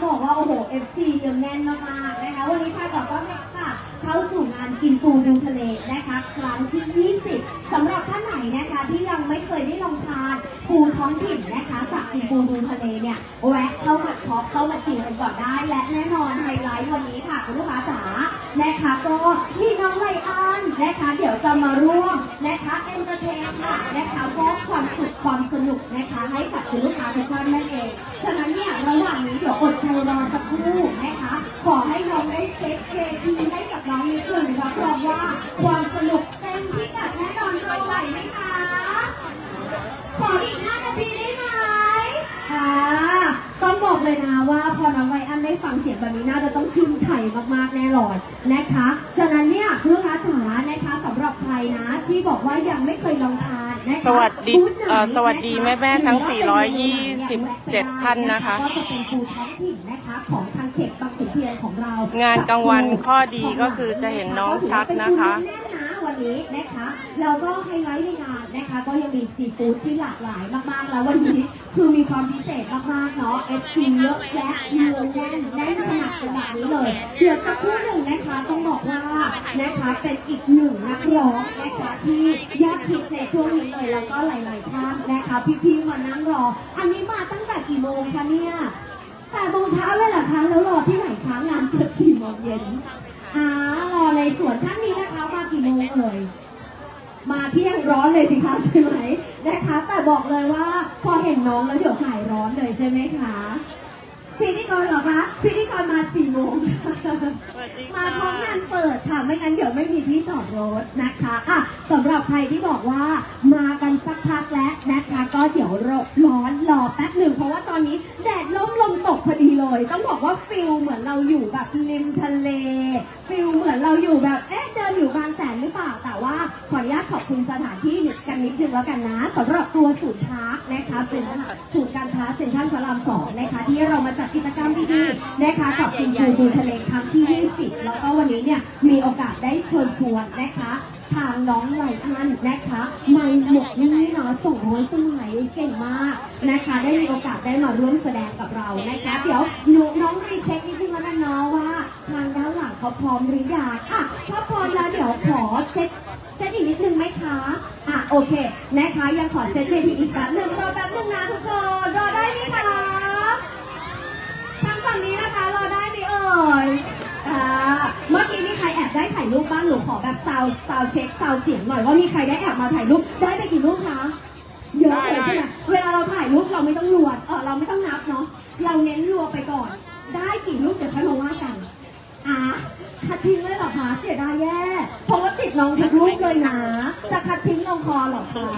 องบอกว่า โอ้โห FC เนืองแน่นมากๆนะคะวันนี้ค่ะขอต้อนรับค่ะเข้าสู่งานกินปูดูทะเลนะคะครั้งที่ 20สำหรับท่านไหนนะคะที่ยังไม่เคยได้ลองทานปูท้องถิ่นนะคะ จากกินปูดูทะเลเนี่ยแวะเข้ามาช็อปเข้ามาชิมกันก่อนได้ และแน่นอนไฮไลท์วันนี้ค่ะคุณลูกค้าจ๋านะคะก็มีน้องไลอ้อนนะคะเดี๋ยวจะมาร่วมนะคะเอนเตอร์เทนค่ะนะคะมอบความสุขความสนุกนะคะให้กับคุณลูกค้าทุกท่านนั่นเองฉะนั้น ดใจรอสักครู่นะคะ ขอให้น้องได้เซ็ตเวทีให้กับน้องนิดหนึ่งรับรองว่าความสนุกเต็มพิกัดแน่นอนเราไหวไหมคะ ขออีก5นาทีได้ไหมอ่าต้องบอกเลยนะว่าพอน้องไวอันได้ฟังเสียงแบบนี้น่าจะต้องชื่นใจมากๆแน่นอนนะคะ ฉะนั้นเนี่ยคุณลูกค้าจ๋านะคะสำหรับใครนะที่บอกว่ายังไม่เคยลองทาน สวัสดีเอ่อสวัสดีแม่แม่ทั้ง 427 ท่านนะคะ ก็จะเป็นบูธท้องถิ่นนะคะของทางเขตบางขุนเทียนของเรางานกลางวันข้อดีก็คือจะเห็นน้องชัดนะคะ วันนี้นะคะแล้วก็ไฮไลท์ในงานนะคะ ก็ยังมีซีฟู้ดที่หลากหลายมากๆ แล้ววันนี้คือมีความพิเศษมากๆเนาะ FC เยอะแยะเมืองแน่นแน่นขนาดเป็นแบบนี้เลยเดี๋ยวสักครู่หนึ่งนะคะต้องบอกว่านะคะเป็นอีกหนึ่งนักร้องนะคะที่ยอดฮิตในช่วงนี้เลยแล้วก็หลายๆท่านนะคะพี่ๆมานั่งรอ อันนี้มาตั้งแต่กี่โมงคะเนี่ยแปดโมงเช้าเลยเหรอคะแล้วรอที่ไหนคะงานเปิดสี่โมงเย็น อ่ารอในสวนท่านนี้นะคะมากี่โมงเอ่ย มาเที่ยงร้อนเลยสิคะใช่ไหมนะคะ แต่บอกเลยว่าพอเห็นน้องแล้วเดี๋ยวหายร้อนเลยใช่ไหมคะ พิธีกรเหรอคะพิธีกรมาสี่โมงมาพร้อมงานเปิดค่ะ ไม่งั้นเดี๋ยวไม่มีที่จอดรถนะคะอะสำหรับใครที่บอกว่ามากันสักพักแล้วนะคะ ก็เดี๋ยวรอร้อนรอแป๊บหนึ่งเพราะว่าตอนนี้แดดล่มลมตกพอดีเลย ต้องบอกว่าฟิลเหมือนเราอยู่แบบริมทะเล ฟิลเหมือนเราอยู่แบบเอ๊ะเดินอยู่บางแสนหรือเปล่าแต่ว่าขออนุญาตขอบคุณสถานที่กันนิดนึงแล้วกันนะสำหรับตัวศูนย์พาร์คนะคะเซ็นทรัลศูนย์การค้า เซ็นทรัลพระรามสองนะคะที่เรามาจัดกิจกรรมดีๆนะคะกับคุณครูดูทะเลครั้งที่ 20 แล้วก็วันนี้เนี่ย ได้เชิญชวนนะคะ ทางน้องไหลอันนะคะไม่หมดนี่นาะส่งโอยสมัยเก่งมากนะคะ ได้มีโอกาสได้มาร่วมแสดงกับเรานะคะเดี๋ยวหนูน้องรีเช็คนิดนึงแล้วกันเนาะว่า ทางด้านหลังเขาพร้อมหรือยังอะถ้าพร้อมแล้วเดี๋ยวขอเซตเซตอีกนิดนึงไหมคะอะโอเคนะคะยังขอเซตเวทีอีกแป๊บหนึ่งรอแป๊บหนึ่งนะทุกคนรอได้ไหมคะทางฝั่งนี้นะคะรอได้ไหมเอ่ยอ่า ถ่ายรูปบ้างหนูขอแบบซาวซาวเช็คซาวเสียงหน่อยว่ามีใครได้แอบมาถ่ายรูปได้ไปกี่รูปคะ เยอะเลยใช่ไหมเวลาเราถ่ายรูปเราไม่ต้องรวดเออเราไม่ต้องนับเนาะเราเน้นรัวไปก่อน ได้กี่รูปเดี๋ยวค่อยมาว่ากันอะคัดทิ้งเลยเหรอคะเสียดายแย่เพราะว่าติดน้องทุกรูปเลยนะจะคัดทิ้งลงคอเหรอคะ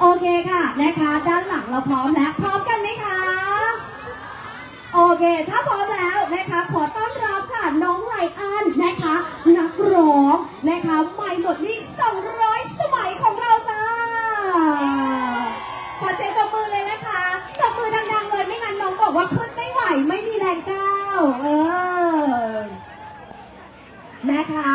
โอเคค่ะนะคะ ด้านหลังเราพร้อมแล้วพร้อมกันไหมคะ โอเค ถ้าพร้อมแล้วนะคะขอต้อนรับค่ะน้องไลอ้อนนะคะ นักร้องนะคะไม่หมดนี่200 สมัยของเราจ้า ขอเสียงตบมือเลยนะคะตบมือดังๆเลย ไม่งั้นน้องบอกว่าขึ้นไม่ไหว ไม่มีแรงก้าว เออ นะคะ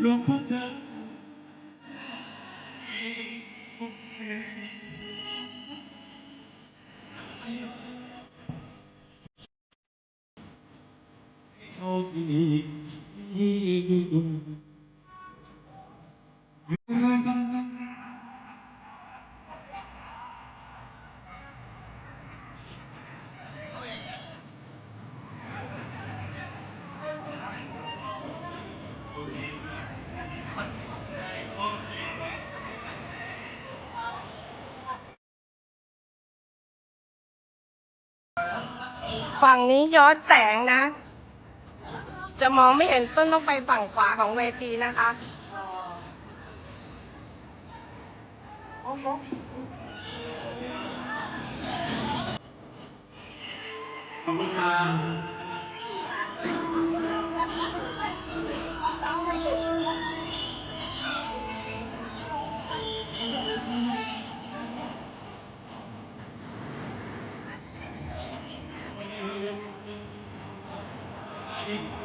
หลวงพ่อเจ้าโชคดี ฝั่งนี้ย้อนแสงนะ จะมองไม่เห็นต้นต้องไปฝั่งขวาของเวทีนะคะขอบคุณครับ ส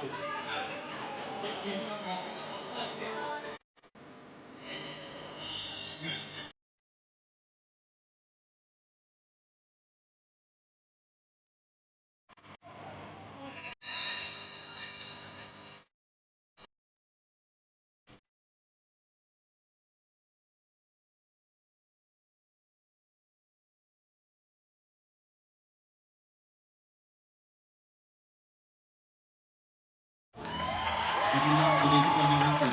やったー! วัสดีทุกคนนะครับสวัส